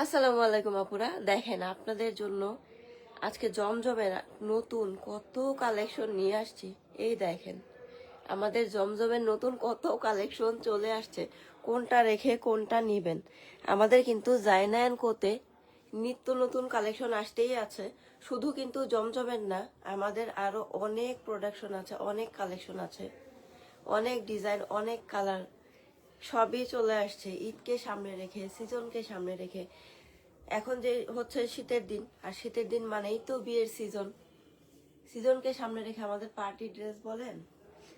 আসসালামু আলাইকুম আপুরা। দেখেন, আপনাদের জন্য আজকে জমজমের নতুন কত কালেকশন নিয়ে আসছি। এই দেখেন, আমাদের জমজমের নতুন কত কালেকশন চলে আসছে। কোনটা রেখে কোনটা নিবেন? আমাদের কিন্তু জাইনায়ন কোতে নিত্য নতুন কালেকশন আসতেই আছে। শুধু কিন্তু জমজমের না, আমাদের আরও অনেক প্রোডাকশন আছে, অনেক কালেকশন আছে। অনেক ডিজাইন অনেক কালার সবই চলে আসছে। ঈদকে সামনে রেখে সিজনকে সামনে রেখে। এখন যে হচ্ছে শীতের দিন, আর শীতের দিন মানেই তো বিয়ের সিজন সিজনকে সামনে রেখে আমাদের পার্টি ড্রেস বলেন,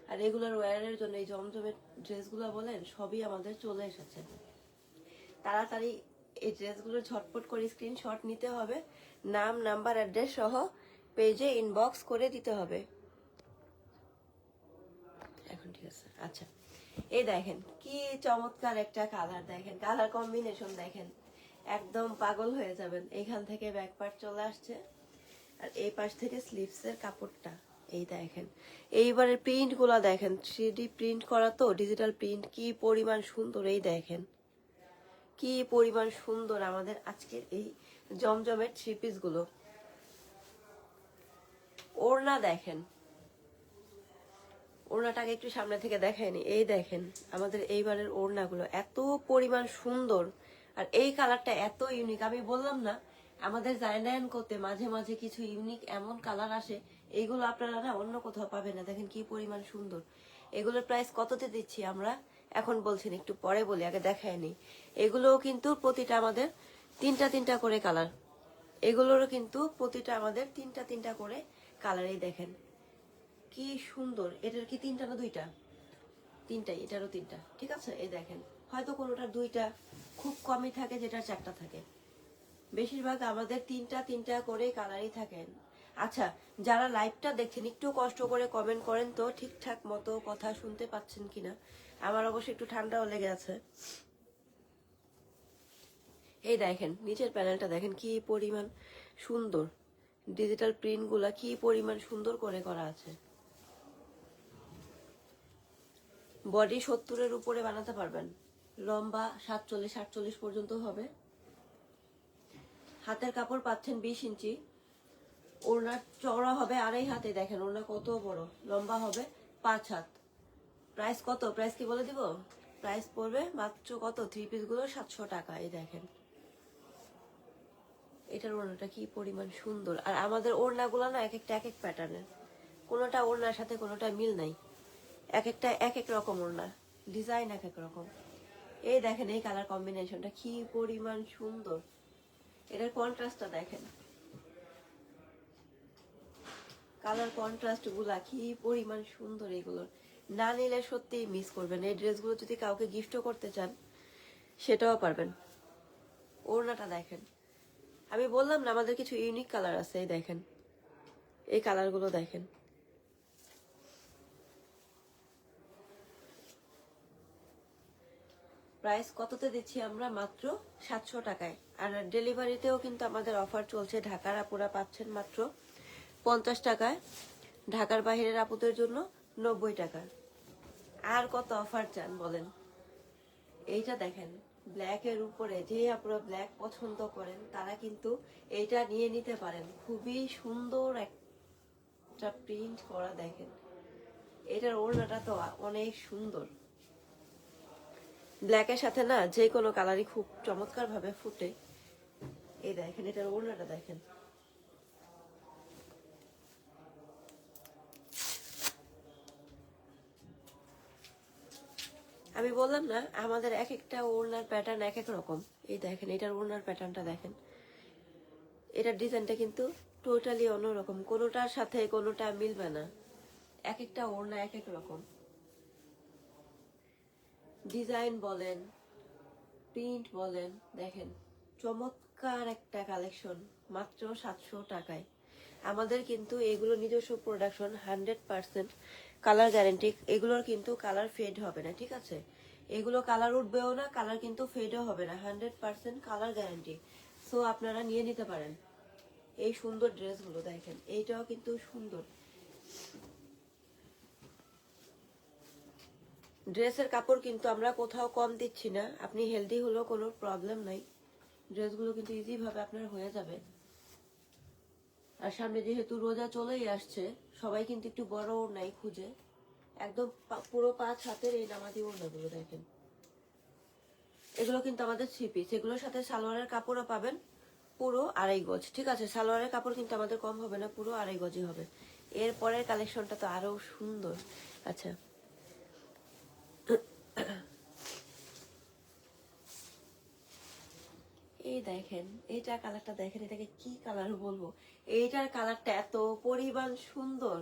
আর রেগুলার ওয়ারের জন্য এই জমজমের ড্রেসগুলো বলেন, সবই আমাদের চলে এসেছে। তাড়াতাড়ি এই ড্রেসগুলো ঝটপট করে স্ক্রিনশট নিতে হবে। নাম নাম্বার অ্যাড্রেস সহ পেজে ইনবক্স করে দিতে হবে। এখন ঠিক আছে। আচ্ছা। এই দেখেন, কি চমৎকার একটা কালার দেখেন কালার কম্বিনেশন দেখেন। একদম পাগল হয়ে যাবেন এইখান থেকে ব্যাক পার্ট চলে আসছে। আর এই পাশ থেকে স্লিভস এর কাপড়টা, এই দেখেন। এইবারের প্রিন্টগুলা দেখেন থ্রি প্রিন্ট করা তো ডিজিটাল প্রিন্ট কি পরিমাণ সুন্দর, এই দেখেন। কি পরিমাণ সুন্দর আমাদের আজকের এই জমজমের থ্রি পিসগুলো। ওড়না দেখেন ওড়নাটাকে একটু সামনে থেকে দেখায়নি। এই দেখেন, আমাদের এইবারের ওড়নাগুলো এত পরিমাণ সুন্দর। আর এই কালারটা এত ইউনিক আমি বললাম না, আমাদের জায়নায়ন করতে মাঝে মাঝে কিছু ইউনিক এমন কালার আসে, এইগুলো আপনারা না অন্য কোথাও পাবেন না। দেখেন কি পরিমাণ সুন্দর। এগুলোর প্রাইস কততে দিচ্ছি আমরা? এখন বলছেন, একটু পরে বলি, আগে দেখায়নি। এগুলোও কিন্তু প্রতিটা আমাদের তিনটা তিনটা করে কালার। এগুলোরও কিন্তু প্রতিটা আমাদের তিনটা তিনটা করে কালারেই দেখেন। কি সুন্দর? এটার কি তিনটা না দুইটা? তিনটাই, এটারও তিনটা। ঠিক আছে? এই দেখেন, হয়তো কোনোটার দুইটা খুব কমই থাকে, যেটার চারটা থাকে। বেশিরভাগ আমাদের তিনটা তিনটা করে কালারই থাকেন আচ্ছা যারা লাইভটা দেখছেন, একটু কষ্ট করে কমেন্ট করেন তো, ঠিকঠাক মতো কথা শুনতে পাচ্ছেন কিনা? আমার অবশ্য একটু ঠান্ডাও লেগে আছে। এই দেখেন, নিচের প্যানেলটা দেখেন, কি পরিমাণ সুন্দর। ডিজিটাল প্রিন্টগুলা কি পরিমাণ সুন্দর করে করা আছে। বডি সত্তরের উপরে বানাতে পারবেন। লম্বা সাতচল্লিশ, আটচল্লিশ পর্যন্ত হবে। হাতের কাপড় পাচ্ছেন বিশ ইঞ্চি। ওড়নার চওড়া হবে আড়াই হাতে, দেখেন ওড়না কত বড়। লম্বা হবে পাঁচ হাত। প্রাইস কত? প্রাইস কি বলে দিব? প্রাইস পড়বে মাত্র কত? থ্রি পিসগুলো সাতশো টাকা, এই দেখেন। এটার ওড়নাটা কি পরিমাণ সুন্দর। আর আমাদের ওড়নাগুলো না এক একটা, এক এক প্যাটার্নের কোনোটা ওড়নার সাথে, কোনোটা মিল নাই। এক একটা, এক এক রকম ওড়না ডিজাইন এক এক রকম। এই দেখেন, এই কালার কম্বিনেশনটা কি পরিমাণ সুন্দর। এটার কন্ট্রাস্টটা দেখেন। কালার কন্ট্রাস্টগুলা কি পরিমাণ সুন্দর এগুলোর না নিলে সত্যি মিস করবেন। এই ড্রেসগুলো যদি কাউকে গিফটও করতে চান, সেটাও পারবেন। ওড়নাটা দেখেন। আমি বললাম না, আমাদের কিছু ইউনিক কালার আছে, এই দেখেন। এই কালারগুলো দেখেন। প্রাইস কততে দিচ্ছি আমরা? মাত্র সাতশো টাকায়। আর ডেলিভারিতেও কিন্তু আমাদের অফার চলছে। ঢাকার আপুরা পাচ্ছেন মাত্র পঞ্চাশ টাকায়। ঢাকার বাইরের আপুদের জন্য নব্বই টাকা। আর কত অফার চান বলেন? এইটা দেখেন, ব্ল্যাকের উপরে যে আপনারা ব্ল্যাক পছন্দ করেন, তারা কিন্তু এইটা নিয়ে নিতে পারেন। খুবই সুন্দর একটা প্রিন্ট করা দেখেন। এটার ওড়নাটা তো অনেক সুন্দর। ব্ল্যাকের সাথে না যে কোনো কালারই খুব চমৎকার ভাবে ফুটে। এই দেখেন, এটার ওড়নাটা দেখেন। আমি বললাম না, আমাদের এক একটা ওড়নার প্যাটার্ন এক এক রকম। এই দেখেন, এটার ওড়নার প্যাটার্নটা দেখেন। এটার ডিজাইনটা কিন্তু টোটালি অন্যরকম। কোনোটার সাথে কোনোটা মিলবে না। এক একটা ওড়না এক এক রকম। ডিজাইন বলেন, প্রিন্ট বলেন, দেখেন, চমৎকার একটা কালেকশন, মাত্র সাতশো টাকায়। আমাদের কিন্তু এগুলো নিজস্ব production hundred percent colour guarantee এগুলোর কিন্তু কালার ফেড হবে না, ঠিক আছে? এগুলো কালার উঠবেও না কালার কিন্তু ফেডও হবে না hundred percent colour guarantee so আপনারা নিয়ে নিতে পারেন। এই সুন্দর ড্রেসগুলো দেখেন, এইটাও কিন্তু সুন্দর। ড্রেসের কাপড় কিন্তু আমরা কোথাও কম দিচ্ছি না। আপনি হেলদি হলেও কোনো প্রবলেম নাই। ড্রেসগুলো কিন্তু ইজিভাবে আপনার হয়ে যাবে। আর সামনে যেহেতু রোজা চলেই আসছে, সবাই কিন্তু একটু বড় নাই খুঁজে। একদম পুরো পাঁচ হাতের এই নামাজি ওড়নাগুলো দেখেন। এগুলো কিন্তু আমাদের থ্রি পিস এগুলোর সাথে সালোয়ারের কাপড়ও পাবেন পুরো আড়াই গজ। ঠিক আছে, সালোয়ারের কাপড় কিন্তু আমাদের কম হবে না, পুরো আড়াই গজই হবে। এরপরের কালেকশনটা তো আরও সুন্দর। আচ্ছা এই দেখেন এইটা কালারটা দেখেন, এটাকে কি কালার বলব? এইটার কালারটা এত পরিমাণ সুন্দর।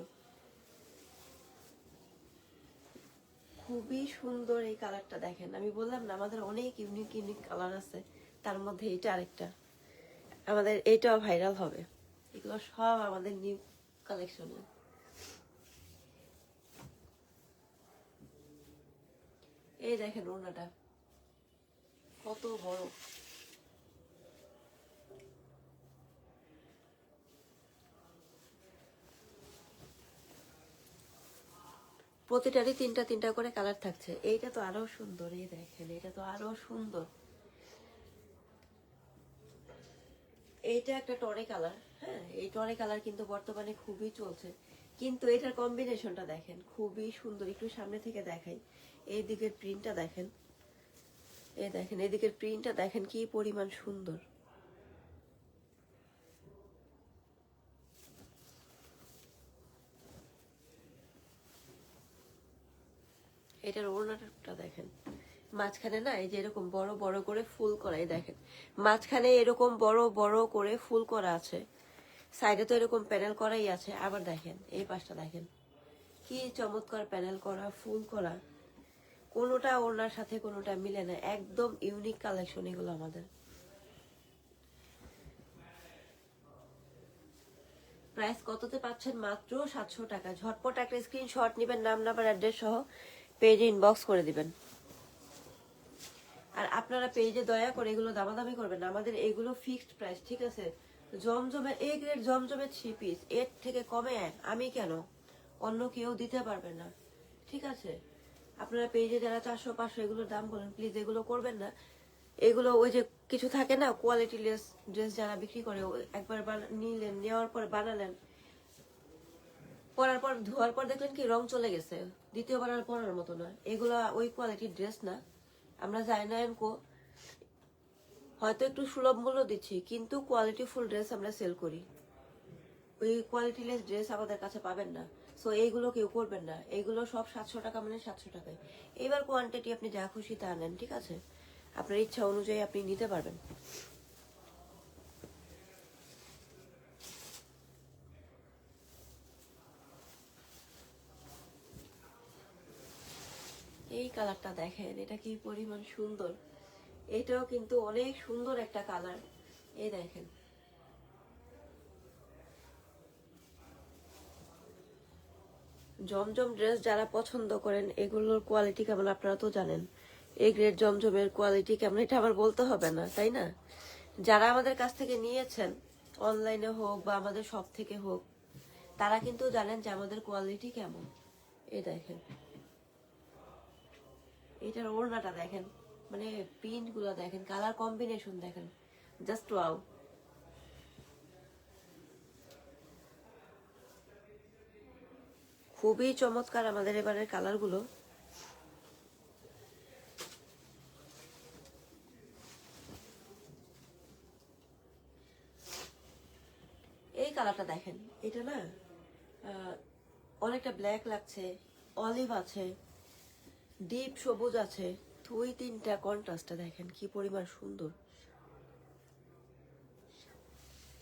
খুবই সুন্দর এই কালারটা দেখেন। আমি বললাম না, আমাদের অনেক ইউনিক ইউনিক কালার আছে। তার মধ্যে এইটা আরেকটা। আমাদের এইটাও ভাইরাল হবে। এগুলো সব আমাদের নিউ কালেকশনে এই দেখেন ওনাটা কত বড়। প্রতিটারই তিনটা তিনটা করে কালার থাকছে। এইটা তো আরও সুন্দর, এই দেখেন এটা তো আরও সুন্দর। এইটা একটা টরে কালার হ্যাঁ? এই টরে কালার কিন্তু বর্তমানে খুবই চলছে। কিন্তু এটার কম্বিনেশনটা দেখেন, খুবই সুন্দর। একটু সামনে থেকে দেখাই। এই দিকের প্রিন্টটা দেখেন। এই দেখেন এদিকের প্রিন্টটা দেখেন কি পরিমাণ সুন্দর। এটার ওড়নাটা দেখেন। মাঝখানে না এই যে এরকম বড় বড় করে ফুল করা, এই দেখেন। মাঝখানে এরকম বড় বড় করে ফুল করা আছে। সাইডে তো এরকম প্যানেল করাই আছে। আবার দেখেন, এই পাশটা দেখেন। কি চমৎকার প্যানেল করা, ফুল করা। কোনোটা ওড়নার সাথে, কোনোটা মিলে না। একদম ইউনিক কালেকশন এগুলো আমাদের। প্রাইস কততে পাচ্ছেন মাত্র? সাতশো টাকা। ঝটপট একটা স্ক্রিনশট নেবেন, নাম, নাম্বার, অ্যাড্রেস সহ। পেজে ইনবক্স করে দিবেন। আর আপনারা পেজে দয়া করে এগুলো দামাদামি করবেন না। আমাদের এগুলো ফিক্সড প্রাইস ঠিক আছে? জমজমে এই গ্রেড জমজমে থ্রি পিস এর থেকে কমে এক। আমি কেন? অন্য কেউ দিতে পারবে না। ঠিক আছে? আপনারা পেজে যারা চারশো, পাঁচশো এগুলোর দাম বলেন প্লিজ এগুলো করবেন না। এগুলো ওই যে কিছু থাকে না কোয়ালিটি লেস ড্রেস যারা বিক্রি করে একবার নিলেন, নেওয়ার পর বানালেন, পরার পর, ধোয়ার পর দেখলেন কি রং চলে গেছে। দ্বিতীয়বার আর পরার মতো না এগুলা ওই কোয়ালিটির ড্রেস না। আমরা যাই না কো হয়তো একটু সুলভ মূল্য দিচ্ছি, কিন্তু কোয়ালিটি ফুল ড্রেস আমরা সেল করি। ওই কোয়ালিটিলেস ড্রেস আমাদের কাছে পাবেন না। সো এইগুলো কেউ করবেন না। এইগুলো সব সাতশো টাকা মানে সাতশো টাকায়। এইবার কোয়ান্টিটি আপনি যা খুশি তা নেন, ঠিক আছে? আপনার ইচ্ছা অনুযায়ী আপনি নিতে পারবেন। এই কালারটা দেখেন, এটা কি পরিমাণ সুন্দর। এটাও কিন্তু অনেক সুন্দর একটা কালার। এই দেখেন। জমজম ড্রেস যারা পছন্দ করেন, এগুলোর কোয়ালিটি কেমন আপনারা তো জানেন। এই গ্রেড জমজমের কোয়ালিটি কেমন, এটা আবার বলতে হবে না, তাই না? যারা আমাদের কাছ থেকে নিয়েছেন অনলাইনে হোক বা আমাদের সব থেকে হোক, তারা কিন্তু জানেন যে আমাদের কোয়ালিটি কেমন। এই দেখেন। এটার ওড়নাটা দেখেন। মানে প্রিন্টগুলো দেখেন কালার কম্বিনেশন দেখেন। জাস্ট ওয়াও খুবই চমৎকার আমাদের এবারের কালারগুলো। এই কালারটা দেখেন, এটা না অনেকটা ব্ল্যাক লাগছে অলিভ আছে ডিপ সবুজ আছে। দুই তিনটা কন্ট্রাস্টটা দেখেন কি পরিমাণ সুন্দর।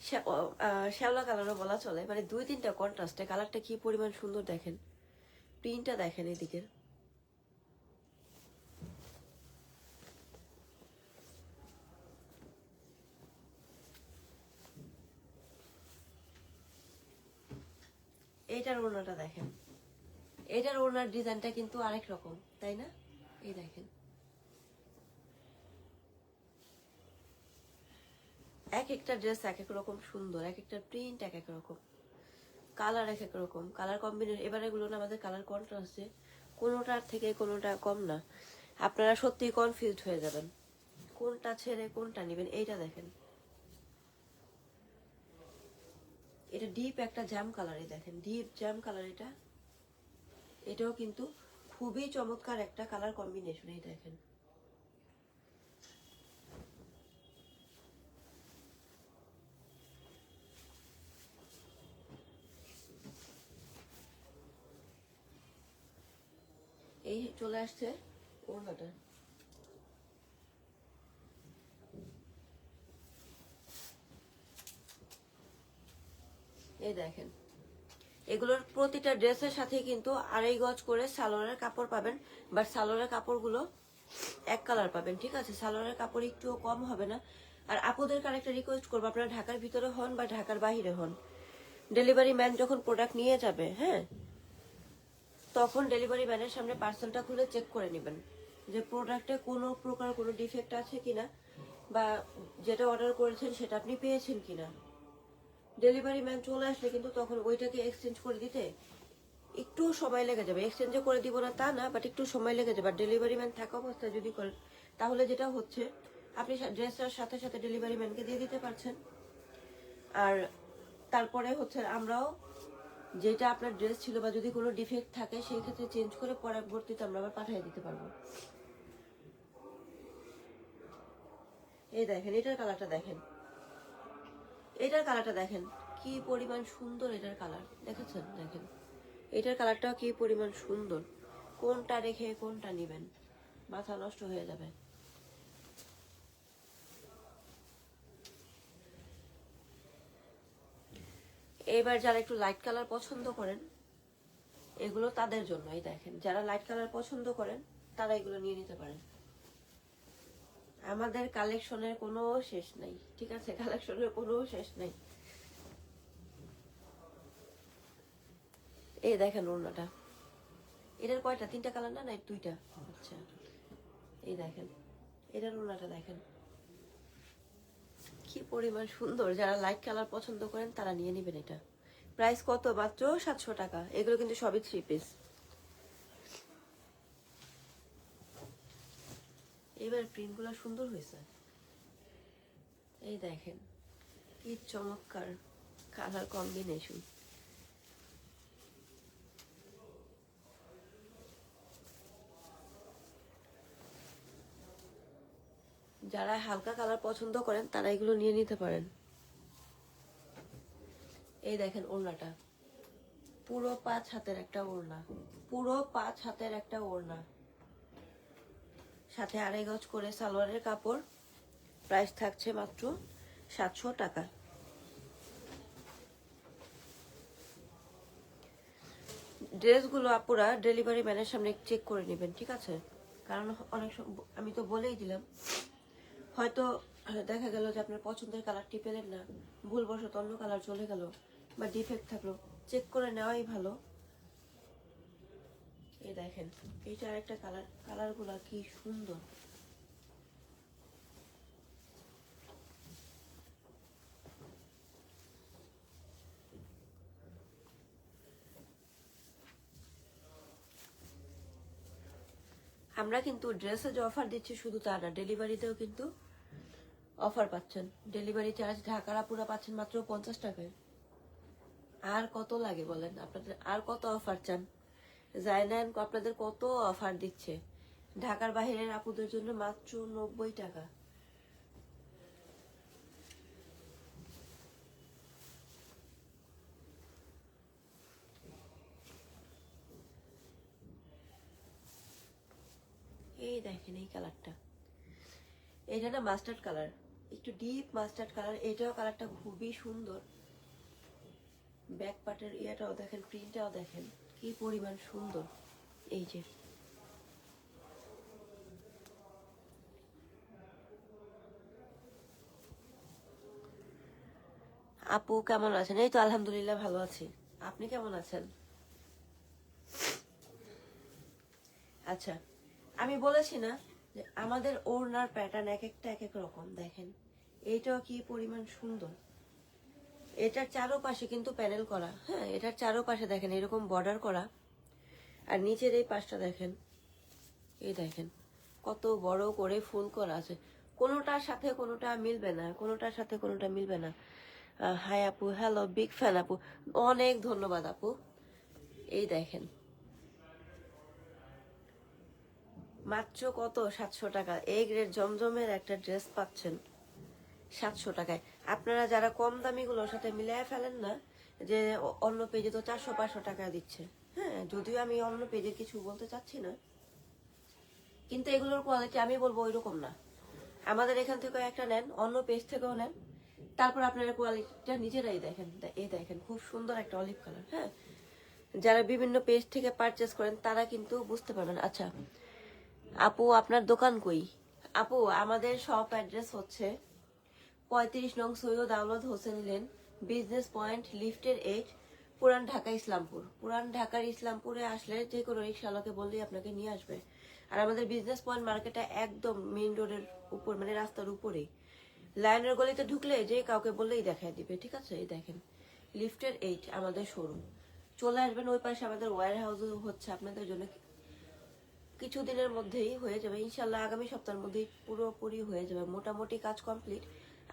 শ্যা- শ্যাওলা কালারও বলা চলে। মানে দুই তিনটা কন্ট্রাস্টে কালারটা কি পরিমাণ সুন্দর দেখেন। প্রিন্টটা দেখেন এদিকে এইটার ওড়নাটা দেখেন। এটার ওনার ডিজাইনটা কিন্তু আরেক রকম, তাই না? এই দেখেন। এক একটা ড্রেস এক এক রকম সুন্দর, এক একটা প্রিন্ট এক এক রকম। কালার এক এক রকম। কালার কম্বিনেশন এবার এগুলো না আমাদের কালার কন্ট্রাস্টে কোনোটার থেকে কোনোটা কম না। আপনারা সত্যি কনফিউজড হয়ে যাবেন। কোনটা ছেড়ে কোনটা নেবেন, এইটা দেখেন। এটা ডিপ একটা জ্যাম কালারে দেখেন। ডিপ জ্যাম কালার এটা। এটাও কিন্তু খুবই চমৎকার একটা কালার কম্বিনেশন এই দেখেন। এই চলে আসছে ওড়নাটা। এই দেখেন। এগুলোর প্রতিটা ড্রেসের সাথে কিন্তু আড়াই গজ করে সালোয়ারের কাপড় পাবেন বাট সালোয়ারের কাপড়গুলো এক কালার পাবেন, ঠিক আছে? সালোয়ারের কাপড় একটুও কম হবে না। আর আপুদের একটা রিকোয়েস্ট করব, আপনারা ঢাকার ভিতরে হন বা ঢাকার বাইরে হন। ডেলিভারি ম্যান যখন প্রোডাক্ট নিয়ে যাবে হ্যাঁ তখন ডেলিভারি ম্যানের সামনে পার্সেলটা খুলে চেক করে নেবেন যে প্রোডাক্টে কোনো প্রকার কোনো ডিফেক্ট আছে কিনা বা যেটা অর্ডার করেছেন সেটা আপনি পেয়েছেন কিনা। ডেলিভারি ম্যান চলে আসলে কিন্তু তখন ওইটাকে এক্সচেঞ্জ করে দিতে একটু সময় লেগে যাবে। এক্সচেঞ্জে করে দিব না তা না বাট একটু সময় লেগে যাবে। আর ডেলিভারি ম্যান থাকা অবস্থায় যদি করেন তাহলে যেটা হচ্ছে, আপনি ড্রেসটার সাথে সাথে ডেলিভারি ম্যানকে দিয়ে দিতে পারছেন। আর তারপরে হচ্ছে আমরাও যেটা আপনার ড্রেস ছিল বা যদি কোনো ডিফেক্ট থাকে, সেই ক্ষেত্রে চেঞ্জ করে পরবর্তীতে আমরা আবার পাঠিয়ে দিতে পারব। এই দেখেন, এটার কালারটা দেখেন। এটার কালারটা দেখেন, কি পরিমাণ সুন্দর এটার কালার দেখেছেন? দেখেন। এটার কালারটাও কি পরিমাণ সুন্দর। কোনটা রেখে কোনটা নিবেন? মাথা নষ্ট হয়ে যাবে। এবার যারা একটু লাইট কালার পছন্দ করেন, এগুলো তাদের জন্যই দেখেন। যারা লাইট কালার পছন্দ করেন, তারা এগুলো নিয়ে নিতে পারেন। আমাদের কালেকশনের কোনো শেষ নাই, ঠিক আছে? কালেকশনের কোনো শেষ নাই। এই দেখেন ওড়নাটা। এটার কয়টা? তিনটা কালার না? না দুইটা? আচ্ছা। এই দেখেন। এটার ওড়নাটা দেখেন। কি পরিমাণ সুন্দর। যারা লাইট কালার পছন্দ করেন, তারা নিয়ে নেবেন এটা। প্রাইস কত মাত্র? সাতশো টাকা। এগুলো কিন্তু সবই থ্রি পিস এবার প্রিন্টগুলো সুন্দর হয়েছে। এই দেখেন, কি চমৎকার কালার কম্বিনেশন। যারা হালকা কালার পছন্দ করেন, তারা এগুলো নিয়ে নিতে পারেন। এই দেখেন ওড়নাটা। পুরো পাঁচ হাতের একটা ওড়না। পুরো পাঁচ হাতের একটা ওড়না। সাথে আড়াই গজ করে সালোয়ারের কাপড়। প্রাইস থাকছে মাত্র সাতশো টাকা। ড্রেসগুলো আপুরা ডেলিভারি ম্যানের সামনে চেক করে নেবেন, ঠিক আছে? কারণ অনেক আমি তো বলেই দিলাম। হয়তো দেখা গেল যে আপনার পছন্দের কালারটি পেলেন না, ভুলবশত অন্য কালার চলে গেল বা ডিফেক্ট থাকল। চেক করে নেওয়াই ভালো। এই দেখেন এইটা আরেকটা কালার কালারগুলো কি সুন্দর। আমরা কিন্তু ড্রেসে যে অফার দিচ্ছি শুধু তা না ডেলিভারিতেও কিন্তু অফার পাচ্ছেন। ডেলিভারি চার্জ ঢাকার আপুরা পাচ্ছেন মাত্র পঞ্চাশ টাকায়। আর কত লাগে বলেন? আপনাদের আর কত অফার চান? জাইনান আপনাদের কত অফার দিচ্ছে? ঢাকার বাইরের আপুদের জন্য মাত্র নব্বই টাকা। এই দেখেন এই কালারটা। এটা না মাস্টার্ড কালার একটু ডিপ মাস্টার্ড কালার এটাও কালারটা খুবই সুন্দর। ব্যাক পার্টের ইয়েটাও দেখেন প্রিন্টটাও দেখেন। কি পরিমাণ সুন্দর। এই যে। আপু কেমন আছেন? এই তো আলহামদুলিল্লাহ ভালো আছি। আপনি কেমন আছেন? আচ্ছা আমি বলেছি না যে আমাদের ওড়নার প্যাটার্ন এক একটা এক এক রকম, দেখেন। এইটাও কি পরিমাণ সুন্দর? এটার চারোপাশে কিন্তু প্যানেল করা হ্যাঁ এটার চারোপাশে দেখেন, এরকম বর্ডার করা। আর নিচের এই পাশটা দেখেন, এই দেখেন, কত বড় করে ফুল করা আছে। কোনোটার সাথে কোনোটা মিলবে না, কোনোটার সাথে কোনোটা মিলবে না। হাই আপু হ্যালো বিগ ফ্যান আপু, অনেক ধন্যবাদ আপু। এই দেখেন, মাত্র কত? সাতশো টাকা। এই গ্রেড জমজমের একটা ড্রেস পাচ্ছেন, সাতশো টাকায়। আপনারা যারা কম দামিগুলোর সাথে মিলিয়ে ফেলেন না, যে অন্য পেজে তো চারশো পাঁচশো টাকা দিচ্ছে। হ্যাঁ যদিও আমি অন্য পেজে কিছু বলতে চাচ্ছি না, কিন্তু এগুলোর কোয়ালিটি আমি বলব ওই রকম না। আমাদের এখান থেকে একটা নেন, অন্য পেজ থেকেও নেন। তারপর আপনারা কোয়ালিটিটা নিজেরাই দেখেন। এই দেখেন, খুব সুন্দর একটা অলিভ কালার হ্যাঁ। যারা বিভিন্ন পেজ থেকে পারচেস করেন, তারা কিন্তু বুঝতে পারবেন। আচ্ছা আপু, আপনার দোকান কই? আপু, আমাদের শপ অ্যাড্রেস হচ্ছে পঁয়ত্রিশ নং Syed Aulad Hossain lane business point লিফটের এইট পুরান ঢাকা, ইসলামপুর। পুরান ঢাকার ইসলামপুরে আসলে যে কোনো রিক্সাওয়ালাকে বললেই আপনাকে নিয়ে আসবে। আর আমাদের বিজনেস পয়েন্ট মার্কেটটা একদম মেন রোডের উপর মানে রাস্তার উপরেই। লাইনের গলিতে ঢুকলে যে কাউকে বললেই দেখায় দিবে, ঠিক আছে? এই দেখেন, লিফটের এইট আমাদের শোরুম চলে আসবেন ওই পাশে আমাদের ওয়ার হাউস হচ্ছে আপনাদের জন্য। কিছুদিনের মধ্যেই হয়ে যাবে। ইনশাল্লাহ আগামী সপ্তাহের মধ্যেই পুরোপুরি হয়ে যাবে। মোটামুটি কাজ কমপ্লিট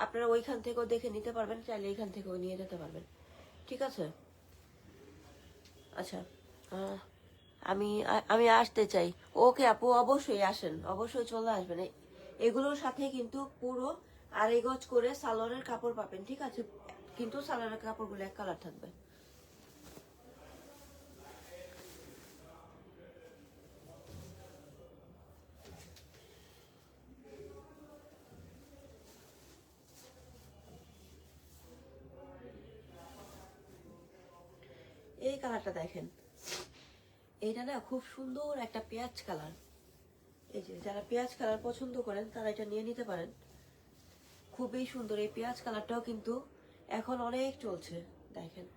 আপনারা ওইখান থেকেও দেখে নিতে পারবেন, চাইলে এইখান থেকেও নিয়ে যেতে পারবেন। ঠিক আছে? আচ্ছা আমি আমি আসতে চাই। ওকে আপু, অবশ্যই আসেন, অবশ্যই চলে আসবেন। এগুলোর সাথে কিন্তু পুরো আড়াই গজ করে সালোয়ারের কাপড় পাবেন, ঠিক আছে? কিন্তু সালোয়ারের কাপড়গুলো এক কালার থাকবে। এই কালারটা দেখেন। এটা না খুব সুন্দর একটা পেঁয়াজ কালার। এই যে যারা পেঁয়াজ কালার পছন্দ করেন, তারা এটা নিয়ে নিতে পারেন। খুবই সুন্দর এই পেঁয়াজ কালারটাও কিন্তু এখন অনেক চলছে। দেখেন,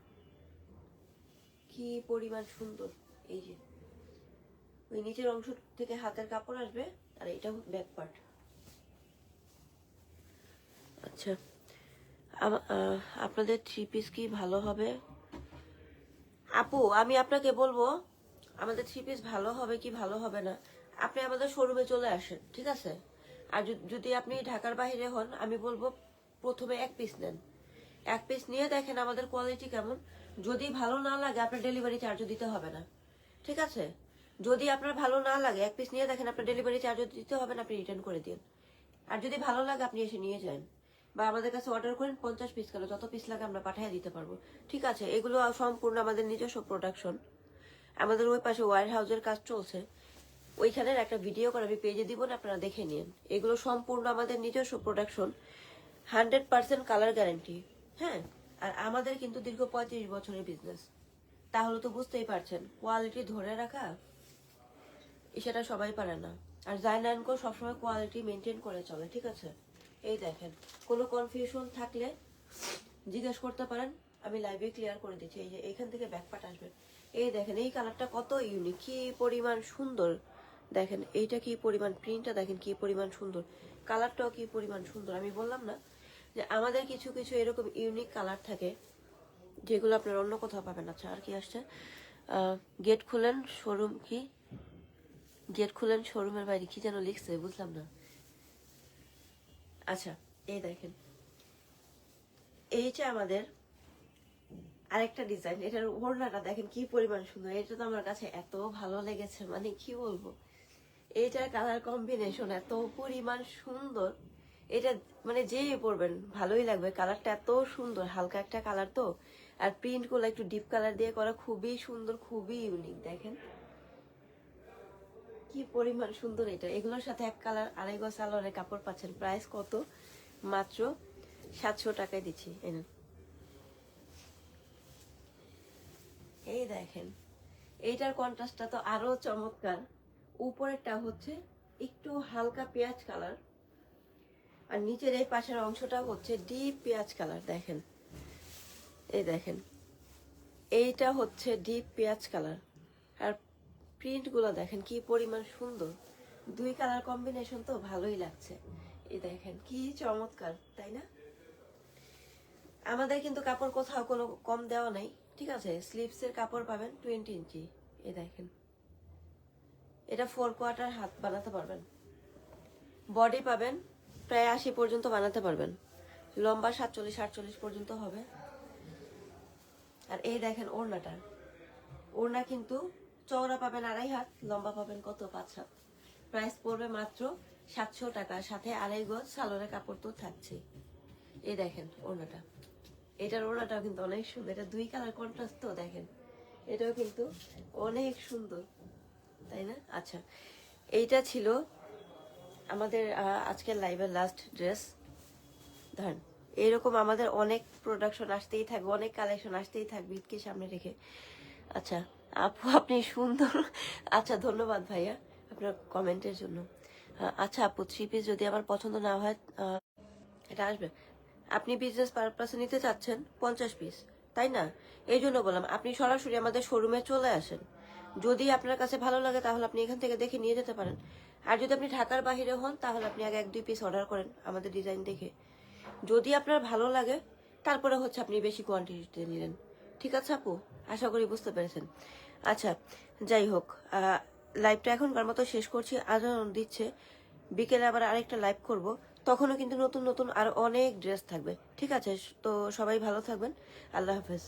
কি পরিমাণ সুন্দর। এই যে, ওই নিচের অংশ থেকে হাতের কাপড় আসবে, আর এটা ব্যাক পার্ট আচ্ছা আপনাদের থ্রি পিস কি ভালো হবে? আপু, আমি আপনাকে বলব, আমাদের থ্রি পিস ভালো হবে কি ভালো হবে না? আপনি আমাদের শোরুমে চলে আসেন, ঠিক আছে? আর যদি- আপনি ঢাকার বাইরে হন, আমি বলব প্রথমে এক পিস নেন। এক পিস নিয়ে দেখেন আমাদের কোয়ালিটি কেমন। যদি ভালো না লাগে, আপনার ডেলিভারি চার্জও দিতে হবে না। ঠিক আছে? যদি আপনার ভালো না লাগে, এক পিস নিয়ে দেখেন আপনার ডেলিভারি চার্জও দিতে হবে না, আপনি রিটার্ন করে দিন। আর যদি ভালো লাগে, আপনি এসে নিয়ে যান। বা আমাদের কাছে অর্ডার করেন, পঞ্চাশ পিস কেন? যত পিস লাগে আমরা পাঠিয়ে দিতে পারব। ঠিক আছে, এগুলো সম্পূর্ণ আমাদের নিজস্ব প্রোডাকশন আমাদের ওই পাশে ওয়ার হাউসের কাজ চলছে। ওইখানের একটা ভিডিও করে আমি পেজে দিব না, আপনারা দেখে নিন। এগুলো সম্পূর্ণ আমাদের নিজস্ব production hundred percent colour guarantee হ্যাঁ আর আমাদের কিন্তু দীর্ঘ পঁয়ত্রিশ বছরের বিজনেস তাহলে তো বুঝতেই পারছেন কোয়ালিটি ধরে রাখা সেটা সবাই পারে না। আর জাইনানকো সবসময় কোয়ালিটি মেনটেন করে চলে, ঠিক আছে? এই দেখেন, কোনো কনফিউশন থাকলে জিজ্ঞেস করতে পারেন, আমি লাইভে ক্লিয়ার করে দিচ্ছি। এই যে এখান থেকে ব্যাকপাট আসবে। এই দেখেন, এই কালারটা কত ইউনিক কি পরিমাণ সুন্দর। দেখেন, এইটা কি পরিমাণ প্রিন্টটা দেখেন কি পরিমাণ সুন্দর। কালারটাও কি পরিমাণ সুন্দর। আমি বললাম না যে আমাদের কিছু কিছু এরকম ইউনিক কালার থাকে, যেগুলো আপনার অন্য কোথাও পাবেন। আচ্ছা আর কি আসছে? গেট খুলেন শোরুম কি? গেট খুলেন শোরুমের বাইরে কি যেন লিখছে, বুঝলাম না। আচ্ছা এই দেখেন। এই যে আমাদের আরেকটা ডিজাইন এটার ওড়নাটা দেখেন কি পরিমাণ সুন্দর। এটা তো আমার কাছে এত ভালো লেগেছে মানে কি বলব? এইটার কালার কম্বিনেশন এত পরিমাণ সুন্দর। এটা মানে যে পরবেন, ভালোই লাগবে। কালারটা এত সুন্দর, হালকা একটা কালার তো। আর প্রিন্টগুলো একটু ডিপ কালার দিয়ে করা খুবই সুন্দর, খুবই ইউনিক দেখেন। কি পরিমাণ সুন্দর এটা। এগুলোর সাথে এক কালার আড়াই গজ সালোয়ারের কাপড় পাচ্ছেন। প্রাইস কত? মাত্র সাতশো টাকায় দিচ্ছি এনেন এই দেখেন, এইটার কন্ট্রাস্টটা তো আরও চমৎকার। উপরেরটা হচ্ছে একটু হালকা পেঁয়াজ কালার, আর নিচের এই পাশের অংশটা হচ্ছে ডিপ পেঁয়াজ কালার, দেখেন। এই দেখেন, এইটা হচ্ছে ডিপ পেঁয়াজ কালার। আর প্রিন্টগুলো দেখেন, কি পরিমাণ সুন্দর। দুই কালার কম্বিনেশন তো ভালোই লাগছে। এই দেখেন, কি চমৎকার, তাই না? আমাদের কিন্তু কাপড় কোথাও কোনো কম দেওয়া নাই, ঠিক আছে? স্লিপস এর কাপড় পাবেন টোয়েন্টি ইঞ্চি এ দেখেন। এটা ফোর কোয়ার্টার হাত বানাতে পারবেন। বডি পাবেন, প্রায় আশি পর্যন্ত বানাতে পারবেন। লম্বা সাতচল্লিশ, আটচল্লিশ পর্যন্ত হবে। আর এই দেখেন ওড়নাটা। ওড়না কিন্তু চওড়া পাবেন আড়াই হাত, লম্বা পাবেন কত? পাঁচ হাত। প্রাইস পড়বে মাত্র সাতশো টাকা। সাথে আড়াই গজ সালোয়ারের কাপড় তো থাকছে এই দেখেন ওড়নাটা। এটার ওড়নাটাও কিন্তু অনেক সুন্দর। এটা দুই কালার কন্ট্রাস্ট তো, দেখেন। এটাও কিন্তু অনেক সুন্দর। তাই না? আচ্ছা। এইটা ছিল আমাদের আজকের লাইভের লাস্ট ড্রেস ধরেন, এরকম আমাদের অনেক প্রোডাকশন আসতেই থাকবে, অনেক কালেকশন আসতেই থাকবে ঈদকে সামনে রেখে। আচ্ছা। আপু, আপনি সুন্দর। আচ্ছা ধন্যবাদ ভাইয়া আপনার কমেন্টের জন্য। আচ্ছা আপু থ্রি পিস যদি আমার পছন্দ না হয় এটা আসবে। আপনি বিজনেস পারপাসে নিতে চাচ্ছেন, পঞ্চাশ পিস তাই না? এই জন্য বললাম, আপনি সরাসরি আমাদের শোরুমে চলে আসেন। যদি আপনার কাছে ভালো লাগে, তাহলে আপনি এখান থেকে দেখে নিয়ে যেতে পারেন। আর যদি আপনি ঢাকার বাইরে হন, তাহলে আপনি আগে এক, দুই পিস অর্ডার করেন আমাদের ডিজাইন দেখে। যদি আপনার ভালো লাগে, তারপরে হচ্ছে আপনি বেশি কোয়ান্টিটিতে নিলেন। ঠিক আছে আপু? আশা করি বুঝতে পেরেছেন। আচ্ছা যাই হোক লাইভটা এখনকার মতো শেষ করছি আজান দিচ্ছে। বিকেলে আবার আরেকটা লাইভ করব, তখনও কিন্তু নতুন নতুন আর অনেক ড্রেস থাকবে। ঠিক আছে, তো সবাই ভালো থাকবেন। আল্লাহ হাফেজ।